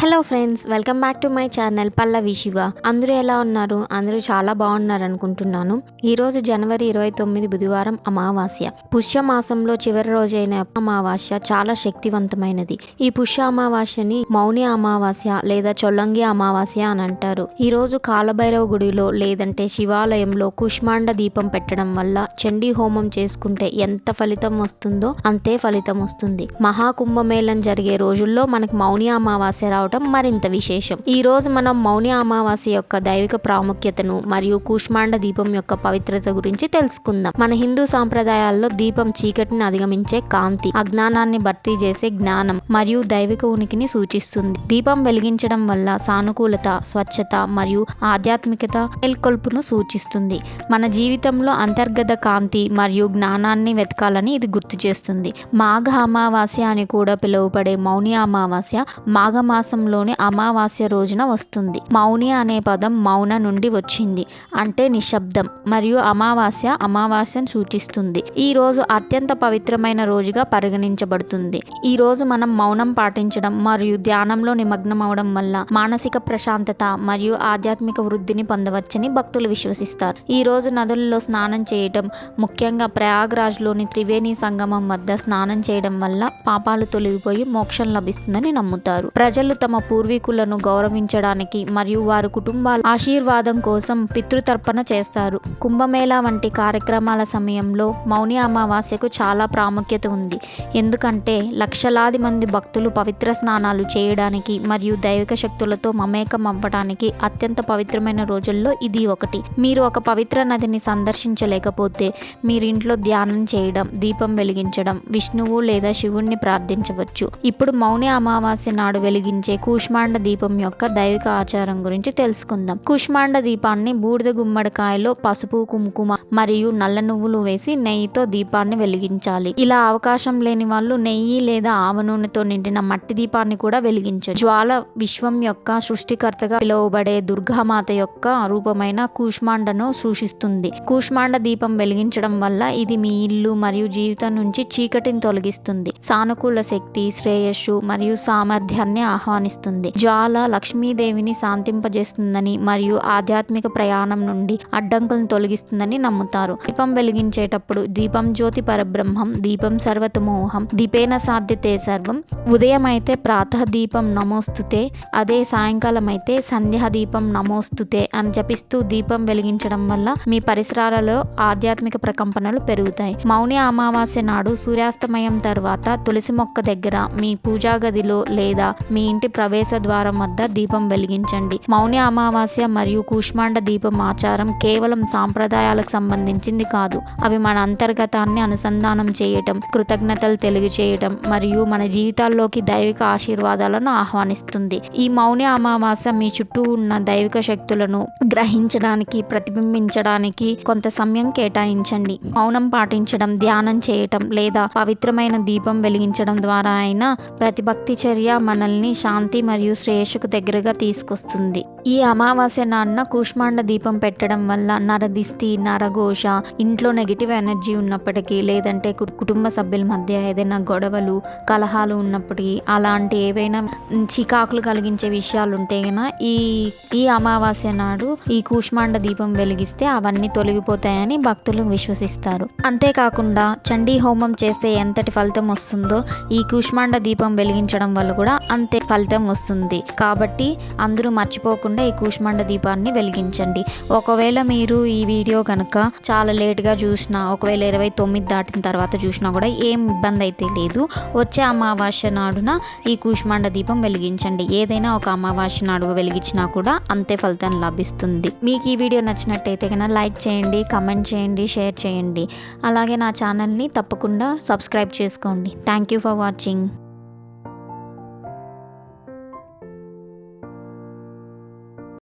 Hello friends welcome back to my channel Pallavi Shiva అందరూ ఎలా ఉన్నారు? అందరూ చాలా బాగున్నారు అనుకుంటున్నాను. ఈరోజు జనవరి ఇరవై తొమ్మిది బుధవారం అమావాస్య. పుష్య మాసంలో చివరి రోజైన అమావాస్య చాలా శక్తివంతమైనది. ఈ పుష్య అమావాస్యని మౌని అమావాస్య లేదా చొల్లంగి అమావాస్య అని అంటారు. ఈ రోజు కాలభైరవ గుడిలో లేదంటే శివాలయంలో కుష్మాండ దీపం పెట్టడం వల్ల చండీ హోమం చేసుకుంటే ఎంత ఫలితం వస్తుందో అంతే ఫలితం వస్తుంది. మహాకుంభమేళం జరిగే రోజుల్లో మనకు మౌని అమావాస్య రావడం మరింత విశేషం. ఈ రోజు మనం మౌని అమావాస్య యొక్క దైవిక ప్రాముఖ్యతను మరియు కూష్మాండ దీపం యొక్క పవిత్రత గురించి తెలుసుకుందాం. మన హిందూ సాంప్రదాయాల్లో దీపం చీకటిని అధిగమించే కాంతి అజ్ఞానాన్ని భర్తీ చేసే జ్ఞానం మరియు దైవిక ఉనికిని సూచిస్తుంది. దీపం వెలిగించడం వల్ల సానుకూలత స్వచ్ఛత మరియు ఆధ్యాత్మికత నెలకొల్పును సూచిస్తుంది. మన జీవితంలో అంతర్గత కాంతి మరియు జ్ఞానాన్ని వెతకాలని ఇది గుర్తు చేస్తుంది. మాఘ అమావాస్య అని కూడా పిలువబడే మౌని అమావాస్య మాసంలోని అమావాస్య రోజున వస్తుంది. మౌని అనే పదం మౌన నుండి వచ్చింది అంటే నిశ్శబ్దం మరియు అమావాస్య అమావాస్యను సూచిస్తుంది. ఈ రోజు అత్యంత పవిత్రమైన రోజుగా పరిగణించబడుతుంది. ఈ రోజు మనం మౌనం పాటించడం మరియు ధ్యానంలో నిమగ్నం అవడం వల్ల మానసిక ప్రశాంతత మరియు ఆధ్యాత్మిక వృద్ధిని పొందవచ్చని భక్తులు విశ్వసిస్తారు. ఈ రోజు నదులలో స్నానం చేయటం ముఖ్యంగా ప్రయాగ్రాజ్లోని త్రివేణి సంగమం వద్ద స్నానం చేయడం వల్ల పాపాలు తొలగిపోయి మోక్షం లభిస్తుందని నమ్ముతారు. ప్రజలు తమ తమ పూర్వీకులను గౌరవించడానికి మరియు వారి కుటుంబాల ఆశీర్వాదం కోసం పితృతర్పణ చేస్తారు. కుంభమేళా వంటి కార్యక్రమాల సమయంలో మౌని అమావాస్యకు చాలా ప్రాముఖ్యత ఉంది. ఎందుకంటే లక్షలాది మంది భక్తులు పవిత్ర స్నానాలు చేయడానికి మరియు దైవిక శక్తులతో మమేకం అవ్వడానికి అత్యంత పవిత్రమైన రోజుల్లో ఇది ఒకటి. మీరు ఒక పవిత్ర నదిని సందర్శించలేకపోతే మీరు ఇంట్లో ధ్యానం చేయడం దీపం వెలిగించడం విష్ణువు లేదా శివుణ్ణి ప్రార్థించవచ్చు. ఇప్పుడు మౌని అమావాస్య నాడు వెలిగించే కూష్మాండ దీపం యొక్క దైవిక ఆచారం గురించి తెలుసుకుందాం. కూష్మాండ దీపాన్ని బూడిద గుమ్మడికాయలో పసుపు కుంకుమ మరియు నల్ల నువ్వులు వేసి నెయ్యితో దీపాన్ని వెలిగించాలి. ఇలా అవకాశం లేని వాళ్ళు నెయ్యి లేదా ఆవ నూనెతో నిండిన మట్టి దీపాన్ని కూడా వెలిగించారు జ్వాల విశ్వం యొక్క సృష్టికర్తగా పిలువబడే దుర్గామాత యొక్క రూపమైన కూష్మాండను సూచిస్తుంది. కూష్మాండ దీపం వెలిగించడం వల్ల ఇది మీ ఇల్లు మరియు జీవితం నుంచి చీకటిని తొలగిస్తుంది. సానుకూల శక్తి శ్రేయస్సు మరియు సామర్థ్యాన్ని ఆహ్వానిస్తుంది జ్వాల లక్ష్మీదేవిని శాంతింపజేస్తుందని మరియు ఆధ్యాత్మిక ప్రయాణం నుండి అడ్డంకులను తొలగిస్తుందని నమ్ముతారు. దీపం వెలిగించేటప్పుడు దీపం జ్యోతి పరబ్రహ్మం దీపం సర్వతమోహం దీపేన సాధ్యతే సర్వం ఉదయం అయితే ప్రాతః దీపం నమోస్తుతే అదే సాయంకాలం అయితే సంధ్యా దీపం నమోస్తుతే అని జపిస్తూ దీపం వెలిగించడం వల్ల మీ పరిసరాలలో ఆధ్యాత్మిక ప్రకంపనలు పెరుగుతాయి. మౌని అమావాస్య నాడు సూర్యాస్తమయం తర్వాత తులసి మొక్క దగ్గర మీ పూజా గదిలో లేదా మీ ఇంటి ప్రవేశ ద్వారం వద్ద దీపం వెలిగించండి. మౌని అమావాస్య మరియు కూష్మాండ దీపం ఆచారం కేవలం సాంప్రదాయాలకు సంబంధించింది కాదు. అవి మన అంతర్గతాన్ని అనుసంధానం చేయటం కృతజ్ఞతలు తెలియచేయటం మరియు మన జీవితాల్లోకి దైవిక ఆశీర్వాదాలను ఆహ్వానిస్తుంది. ఈ మౌని అమావాస్య మీ చుట్టూ ఉన్న దైవిక శక్తులను గ్రహించడానికి ప్రతిబింబించడానికి కొంత సమయం కేటాయించండి. మౌనం పాటించడం ధ్యానం చేయటం లేదా పవిత్రమైన దీపం వెలిగించడం ద్వారా అయినా ప్రతి భక్తి చర్య మనల్ని శాంతి మరియు శ్రేయస్సుకు దగ్గరగా తీసుకొస్తుంది. ఈ అమావాస్య నాన్న కూష్మాండ దీపం పెట్టడం వల్ల నరదిష్టి నరఘోష ఇంట్లో నెగిటివ్ ఎనర్జీ ఉన్నప్పటికీ లేదంటే కుటుంబ సభ్యుల మధ్య ఏదైనా గొడవలు కలహాలు ఉన్నప్పటికీ అలాంటి ఏవైనా చికాకులు కలిగించే విషయాలు ఉంటే గన ఈ ఈ అమావాస్య నాడు ఈ కూష్మాండ దీపం వెలిగిస్తే అవన్నీ తొలగిపోతాయని భక్తులు విశ్వసిస్తారు. అంతేకాకుండా చండీ హోమం చేస్తే ఎంతటి ఫలితం వస్తుందో ఈ కూష్మాండ దీపం వెలిగించడం వల్ల కూడా అంతే ఫలితం వస్తుంది. కాబట్టి అందరూ మర్చిపోకుండా ఈ కూష్మండ దీపాన్ని వెలిగించండి. ఒకవేళ మీరు ఈ వీడియో కనుక చాలా లేట్గా చూసినా ఒకవేళ ఇరవై తొమ్మిది దాటిన తర్వాత చూసినా కూడా ఏం ఇబ్బంది అయితే లేదు. వచ్చే అమావాస్య నాడున ఈ కూష్మాండ దీపం వెలిగించండి. ఏదైనా ఒక అమావాస్య నాడు వెలిగించినా కూడా అంతే ఫలితం లభిస్తుంది. మీకు ఈ వీడియో నచ్చినట్టయితే కనుక లైక్ చేయండి కమెంట్ చేయండి షేర్ చేయండి. అలాగే నా ఛానల్ని తప్పకుండా సబ్స్క్రైబ్ చేసుకోండి. Thank you for watching.